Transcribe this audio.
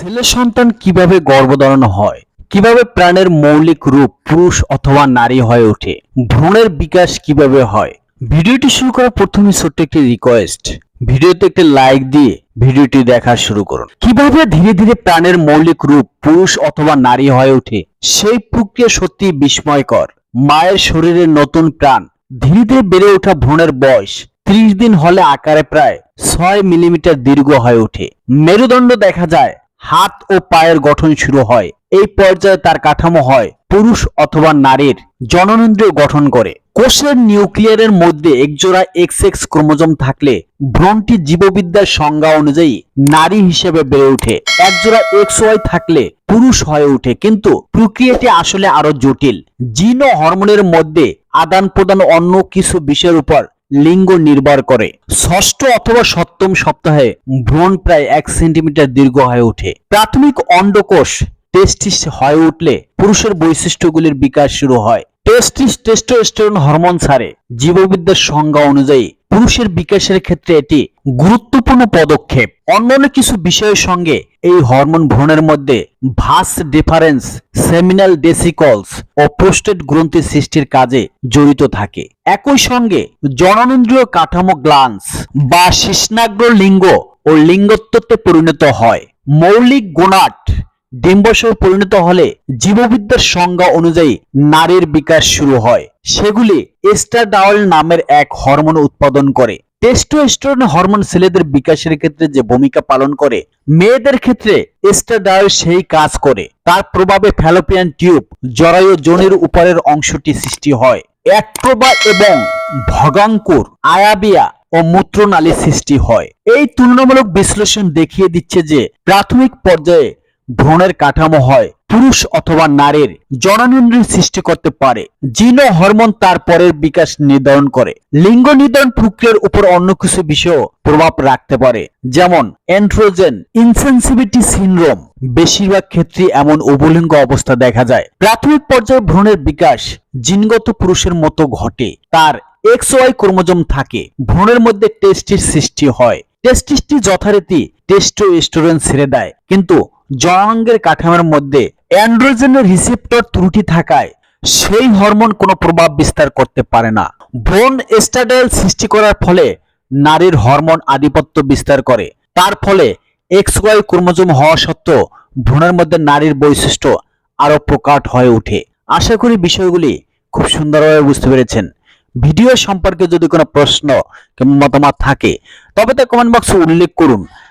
ছেলে সন্তান কীভাবে গর্ভধারণ হয়? কীভাবে প্রাণের মৌলিক রূপ পুরুষ অথবা নারী হয়ে ওঠে? ভ্রূণের বিকাশ কীভাবে হয়? ভিডিওটি শুরু করার প্রথমে ছোট্ট একটি রিকোয়েস্ট ভিডিওতে একটি লাইক দিয়ে ভিডিওটি দেখা শুরু করুন। কীভাবে ধীরে ধীরে প্রাণের মৌলিক রূপ পুরুষ অথবা নারী হয়ে ওঠে? সেই প্রক্রিয়া সত্যি বিস্ময়কর। মায়ের শরীরে নতুন প্রাণ, ধীরে ধীরে বেড়ে ওঠা ভ্রূণের বয়স ত্রিশ দিন হলে আকারে প্রায় ছয় মিলিমিটার দীর্ঘ হয়ে ওঠে। মেরুদণ্ড দেখা যায় হাত ও পায়ের গঠন শুরু হয়। এই পর্যায়ে তার কাঠামো হয় পুরুষ অথবা নারীর জননেন্দ্রিয় গঠন করে। কোষের নিউক্লিয়ারের মধ্যে একজোড়া এক্স এক্স ক্রোমোজোম থাকলে ভ্রণটি জীববিদ্যার সংজ্ঞা অনুযায়ী নারী হিসেবে বেড়ে ওঠে। একজোড়া এক্স ওয়াই থাকলে পুরুষ হয়ে ওঠে, কিন্তু প্রক্রিয়াটি আসলে আরও জটিল। জিন ও হরমোনের মধ্যে আদান প্রদান অন্য কিছু বিষয়ের উপর লিঙ্গ নির্ভর করে। ষষ্ঠ অথবা সপ্তম সপ্তাহে ভ্রণ প্রায় এক সেন্টিমিটার দীর্ঘ হয়ে ওঠে। প্রাথমিক অন্ডকোষ টেস্টিস হয়ে উঠলে পুরুষের বৈশিষ্ট্যগুলির বিকাশ শুরু হয়। টেস্টিস টেস্টোস্টেরন হরমোন ছাড়ে। জীববিদ্যার সংজ্ঞা অনুযায়ী পুরুষের বিকাশের ক্ষেত্রে এটি গুরুত্বপূর্ণ পদক্ষেপ। অন্যান্য কিছু বিষয়ের সঙ্গে এই হরমোন ভ্রূণের মধ্যে ভাস ডিফারেন্স, সেমিনাল ডেসিকলস ও প্রোস্টেট গ্রন্থি সৃষ্টির কাজে জড়িত থাকে। একই সঙ্গে জননেন্দ্রিয় কাঠামো গ্লান্স বা শিষ্ণাগ্র লিঙ্গ ও লিঙ্গত্বতে পরিণত হয়। মৌলিক গোনাট ডিম্বসহ পরিণত হলে জীববিদ্যার সংজ্ঞা অনুযায়ী নারীর বিকাশ শুরু হয়। সেগুলি এস্টাডাওল নামের এক হরমোন উৎপাদন করে। টেস্টোস্টেরন হরমোন ছেলেদের বিকাশের ক্ষেত্রে যে ভূমিকা পালন করে, মেয়েদের ক্ষেত্রে এস্টাডাওল সেই কাজ করে। তার প্রভাবে ফ্যালোপিয়ান টিউব জরায়ু জনির উপরের অংশটি সৃষ্টি হয়। অ্যাক্ট্রোবা এবং ভগাঙ্কুর আয়াবিয়া ও মূত্রনালী সৃষ্টি হয়। এই তুলনামূলক বিশ্লেষণ দেখিয়ে দিচ্ছে যে প্রাথমিক পর্যায়ে ভ্রূণের কাঠামো হয়। পুরুষ অথবা নারীর জননেন্দ্রিয় সৃষ্টি করতে পারে। জিন হরমোন তার পরের বিকাশ নির্ধারণ করে। লিঙ্গ নির্ধারণ প্রক্রিয়ার উপর অন্য কিছু বিষয়ও প্রভাব রাখতে পারে। যেমন এন্ড্রোজেন ইনসেন্সিভিটি সিনড্রোম বেশিরভাগ ক্ষেত্রে এমন উভলিঙ্গ অবস্থা দেখা যায়। প্রাথমিক পর্যায়ে ভ্রূণের বিকাশ জিনগত পুরুষের মতো ঘটে। তার এক্স ওয়াই ক্রোমোজোম থাকে। ভ্রূণের মধ্যে টেস্টির সৃষ্টি হয়। টেস্টিসটি যথারীতি টেস্টোস্টেরন ছেড়ে দেয়। কিন্তু জনাঙ্গের কাঠামোর মধ্যে অ্যান্ড্রোজেনের রিসেপ্টর ত্রুটি থাকায় সেই হরমোন কোনো প্রভাব বিস্তার করতে পারে না। ভ্রূণ এস্টাডাইল সৃষ্টি করার ফলে নারীর হরমোন আধিপত্য বিস্তার করে। তার ফলে এক্স ওয়াই ক্রোমোজোম হওয়া সত্ত্বেও ভ্রূণের মধ্যে নারীর বৈশিষ্ট্য আরও প্রকাট হয়ে ওঠে। আশা করি বিষয়গুলি খুব সুন্দরভাবে বুঝতে পেরেছেন। ভিডিও সম্পর্কে যদি কোনো প্রশ্ন কিংবা মতামত থাকে, তবে তা কমেন্ট বক্সে উল্লেখ করুন।